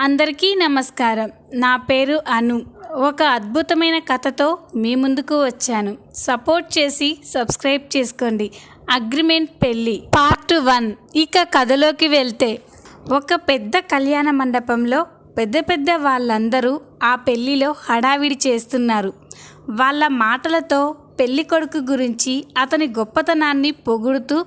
అందరికీ నమస్కారం. నా పేరు అను. ఒక అద్భుతమైన కథతో మీ ముందుకు వచ్చాను. సపోర్ట్ చేసి సబ్స్క్రైబ్ చేసుకోండి. అగ్రిమెంట్ పెళ్ళి పార్ట్ వన్. ఇక కథలోకి వెళ్తే ఒక పెద్ద కళ్యాణ మండపంలో పెద్ద పెద్ద వాళ్ళందరూ ఆ పెళ్ళిలో హడావిడి చేస్తున్నారు. వాళ్ళ మాటలతో పెళ్ళి కొడుకు గురించి అతని గొప్పతనాన్ని పొగుడుతూ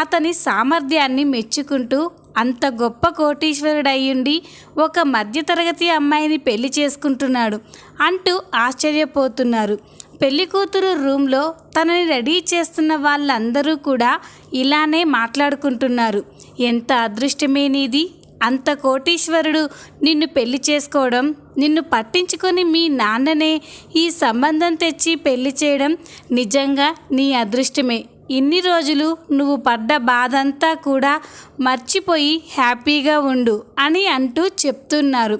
అతని సామర్థ్యాన్ని మెచ్చుకుంటూ అంత గొప్ప కోటీశ్వరుడయ్యుండి ఒక మధ్యతరగతి అమ్మాయిని పెళ్ళి చేసుకుంటున్నాడు అంటూ ఆశ్చర్యపోతున్నారు. పెళ్ళి కూతురు రూమ్లో తనని రెడీ చేస్తున్న వాళ్ళందరూ కూడా ఇలానే మాట్లాడుకుంటున్నారు. ఎంత అదృష్టమే నీది అంత కోటీశ్వరుడు నిన్ను పెళ్ళి చేసుకోవడం నిన్ను పట్టించుకొని మీ నాన్ననే ఈ సంబంధం తెచ్చి పెళ్ళి చేయడం నిజంగా నీ అదృష్టమే. ఇన్ని రోజులు నువ్వు పడ్డ బాధంతా కూడా మర్చిపోయి హ్యాపీగా ఉండు అని అంటూ చెప్తున్నారు.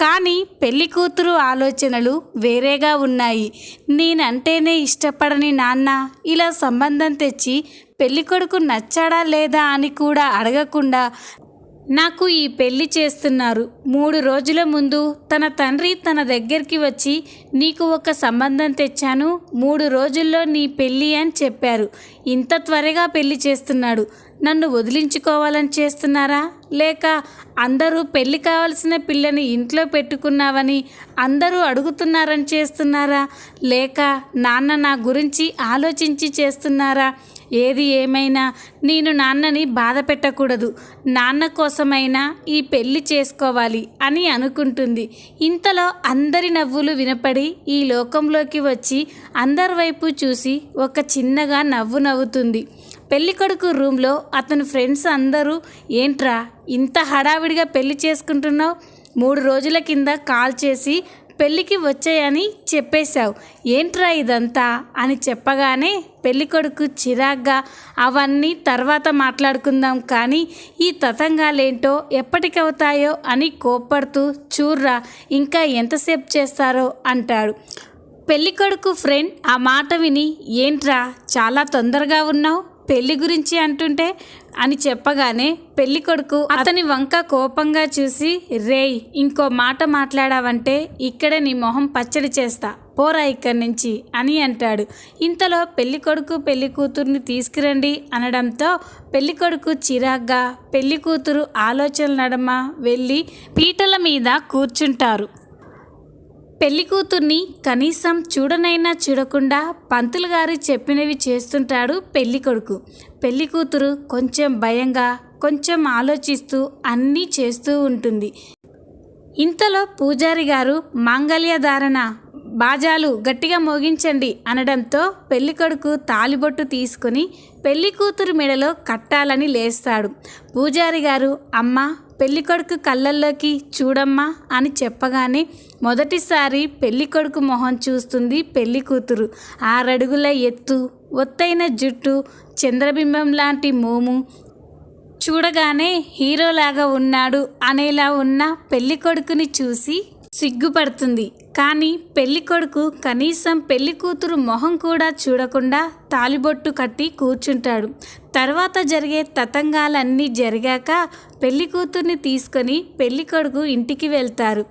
కానీ పెళ్ళి కూతురు ఆలోచనలు వేరేగా ఉన్నాయి. నేనంటేనే ఇష్టపడని నాన్న ఇలా సంబంధం తెచ్చి పెళ్ళికొడుకు నచ్చాడా లేదా అని కూడా అడగకుండా నాకు ఈ పెళ్ళి చేస్తున్నారు. మూడు రోజుల ముందు తన తండ్రి తన దగ్గరికి వచ్చి నీకు ఒక సంబంధం తెచ్చాను. మూడు రోజుల్లో నీ పెళ్ళి అని చెప్పారు. ఇంత త్వరగా పెళ్ళి చేస్తున్నాడు. నన్ను వదిలించుకోవాలని చేస్తున్నారా? లేక అందరూ పెళ్ళి కావాల్సిన పిల్లని ఇంట్లో పెట్టుకున్నావని అందరూ అడుగుతున్నారని చేస్తున్నారా? లేక నాన్న నా గురించి ఆలోచించి చేస్తున్నారా? ఏది ఏమైనా నేను నాన్నని బాధ పెట్టకూడదు. నాన్న కోసమైనా ఈ పెళ్ళి చేసుకోవాలి అని అనుకుంటుంది. ఇంతలో అందరి నవ్వులు వినపడి ఈ లోకంలోకి వచ్చి అందరి వైపు చూసి ఒక చిన్నగా నవ్వు నవ్వుతుంది. పెళ్ళికొడుకు రూమ్లో అతని ఫ్రెండ్స్ అందరూ ఏంట్రా ఇంత హడావిడిగా పెళ్ళి చేసుకుంటున్నావు? మూడు రోజుల కింద కాల్ చేసి పెళ్ళికి వచ్చాయని చెప్పేశావు. ఏంట్రా ఇదంతా? అని చెప్పగానే పెళ్ళికొడుకు చిరాగ్గా అవన్నీ తర్వాత మాట్లాడుకుందాం కానీ ఈ తతంగాలేంటో ఎప్పటికవుతాయో అని కోప్పడుతూ చూర్రా ఇంకా ఎంతసేపు చేస్తారో అంటాడు. పెళ్ళికొడుకు ఫ్రెండ్ ఆ మాట విని ఏంట్రా చాలా తొందరగా ఉన్నావు? పెళ్ళి గురించి అంటుంటే అని చెప్పగానే పెళ్ళి కొడుకు అతని వంక కోపంగా చూసి రేయ్ ఇంకో మాట మాట్లాడావంటే ఇక్కడే నీ మొహం పచ్చడి చేస్తా పోరా ఇక్కడి నుంచి అని అంటాడు. ఇంతలో పెళ్ళి కొడుకు పెళ్ళి కూతుర్ని తీసుకురండి అనడంతో పెళ్ళి కొడుకు చిరాగ్గా పెళ్ళి కూతురు ఆలోచనల నడమ వెళ్ళి పీటల మీద కూర్చుంటారు. పెళ్ళి కూతుర్ని కనీసం చూడనైనా చూడకుండా పంతులు గారు చెప్పినవి చేస్తుంటాడు పెళ్ళి కొడుకు పెళ్ళి కూతురు కొంచెం భయంగా కొంచెం ఆలోచిస్తూ అన్నీ చేస్తూ ఉంటుంది. ఇంతలో పూజారి గారు మాంగళ్యధారణ బాజాలు గట్టిగా మోగించండి అనడంతో పెళ్ళికొడుకు తాలిబొట్టు తీసుకుని పెళ్ళి కూతురు మెడలో కట్టాలని లేస్తాడు. పూజారి గారు అమ్మ పెళ్ళికొడుకు కళ్ళల్లోకి చూడమ్మా అని చెప్పగానే మొదటిసారి పెళ్ళికొడుకు మొహం చూస్తుంది పెళ్ళి కూతురు ఆరడుగుల ఎత్తు ఒత్తైన జుట్టు చంద్రబింబం లాంటి మోము చూడగానే హీరోలాగా ఉన్నాడు అనేలా ఉన్న పెళ్ళికొడుకుని చూసి సిగ్గుపడుతుంది. కానీ పెళ్ళి కొడుకు కనీసం పెళ్ళి కూతురు మొహం కూడా చూడకుండా తాలిబొట్టు కట్టి కూర్చుంటాడు. తర్వాత జరిగే తతంగాలన్నీ జరిగాక పెళ్ళి కూతుర్ని తీసుకొని పెళ్ళి కొడుకు ఇంటికి వెళ్తారు.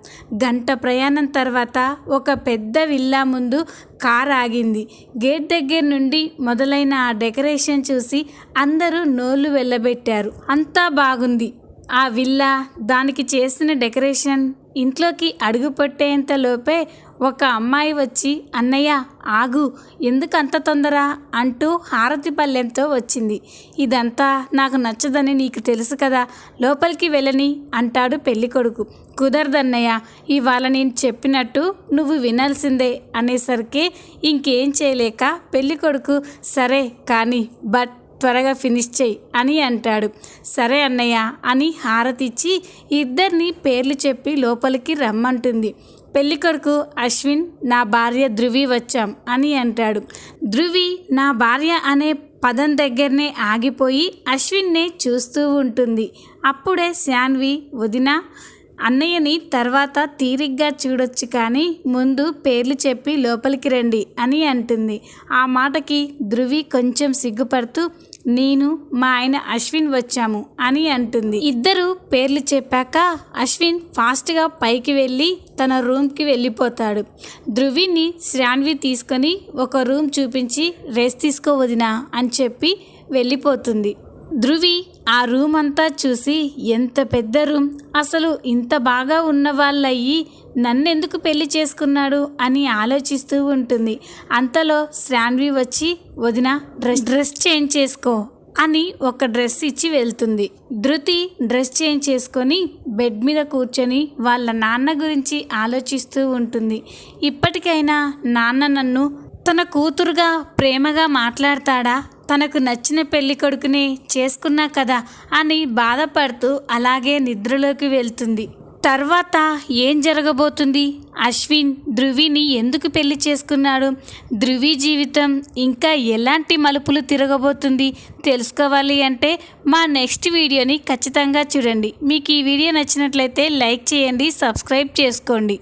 గంట ప్రయాణం తర్వాత ఒక పెద్ద విల్లా ముందు కార్ ఆగింది. గేట్ దగ్గర నుండి మొదలైన ఆ డెకరేషన్ చూసి అందరూ నోళ్ళు వెళ్ళబెట్టారు అంతా బాగుంది. ఆ విల్లా దానికి చేసిన డెకరేషన్ ఇంట్లోకి అడుగుపెట్టేంతలోపే ఒక అమ్మాయి వచ్చి అన్నయ్య ఆగు ఎందుకు అంత తొందర? అంటూ హారతి పల్లెంతో వచ్చింది. ఇదంతా నాకు నచ్చదని నీకు తెలుసు కదా లోపలికి వెళ్ళని అంటాడు పెళ్ళికొడుకు. కుదరదన్నయ్య ఇవాళ నేను చెప్పినట్టు నువ్వు వినాల్సిందే అనేసరికి ఇంకేం చేయలేక పెళ్ళికొడుకు సరే కానీ బట్ త్వరగా ఫినిష్ చేయి అని అంటాడు. సరే అన్నయ్య అని హారతిచ్చి ఇద్దరిని పేర్లు చెప్పి లోపలికి రమ్మంటుంది. పెళ్ళికొడుకు అశ్విన్ నా భార్య ధృవి వచ్చాం అని అంటాడు. ధృవి నా భార్య అనే పదం దగ్గరనే ఆగిపోయి అశ్విన్నే చూస్తూ ఉంటుంది. అప్పుడే శాన్వి వదిన అన్నయ్యని తర్వాత తీరిగ్గా చూడొచ్చు కానీ ముందు పేర్లు చెప్పి లోపలికి రండి అని అంటుంది. ఆ మాటకి ధృవి కొంచెం సిగ్గుపడుతూ నేను మా ఆయన అశ్విన్ వచ్చాము అని అంటుంది. ఇద్దరు పేర్లు చెప్పాక అశ్విన్ ఫాస్ట్గా పైకి వెళ్ళి తన రూమ్కి వెళ్ళిపోతాడు. ధృవిని శ్రాన్వి తీసుకొని ఒక రూమ్ చూపించి రెస్ట్ తీసుకోవదినా అని చెప్పి వెళ్ళిపోతుంది. ధృవి ఆ రూమ్ అంతా చూసి ఎంత పెద్ద రూమ్ అసలు ఇంత బాగా ఉన్న వాళ్ళయ్యి నన్నెందుకు పెళ్ళి చేసుకున్నాడు అని ఆలోచిస్తూ ఉంటుంది. అంతలో శ్రాన్వి వచ్చి వదిన డ్రెస్ డ్రెస్ చేంజ్ చేసుకో అని ఒక డ్రెస్ ఇచ్చి వెళ్తుంది. ధృతి డ్రెస్ చేంజ్ చేసుకొని బెడ్ మీద కూర్చొని వాళ్ళ నాన్న గురించి ఆలోచిస్తూ ఉంటుంది. ఇప్పటికైనా నాన్న నన్ను తన కూతురుగా ప్రేమగా మాట్లాడతాడా? తనకు నచ్చిన పెళ్ళి కొడుకుని చేసుకున్నా కదా అని బాధపడుతూ అలాగే నిద్రలోకి వెళ్తుంది. తర్వాత ఏం జరగబోతుంది? అశ్విన్ ధృవిని ఎందుకు పెళ్ళి చేసుకున్నాడు? ధృవి జీవితం ఇంకా ఎలాంటి మలుపులు తిరగబోతుంది? తెలుసుకోవాలి అంటే మా నెక్స్ట్ వీడియోని ఖచ్చితంగా చూడండి. మీకు ఈ వీడియో నచ్చినట్లయితే లైక్ చేయండి సబ్స్క్రైబ్ చేసుకోండి.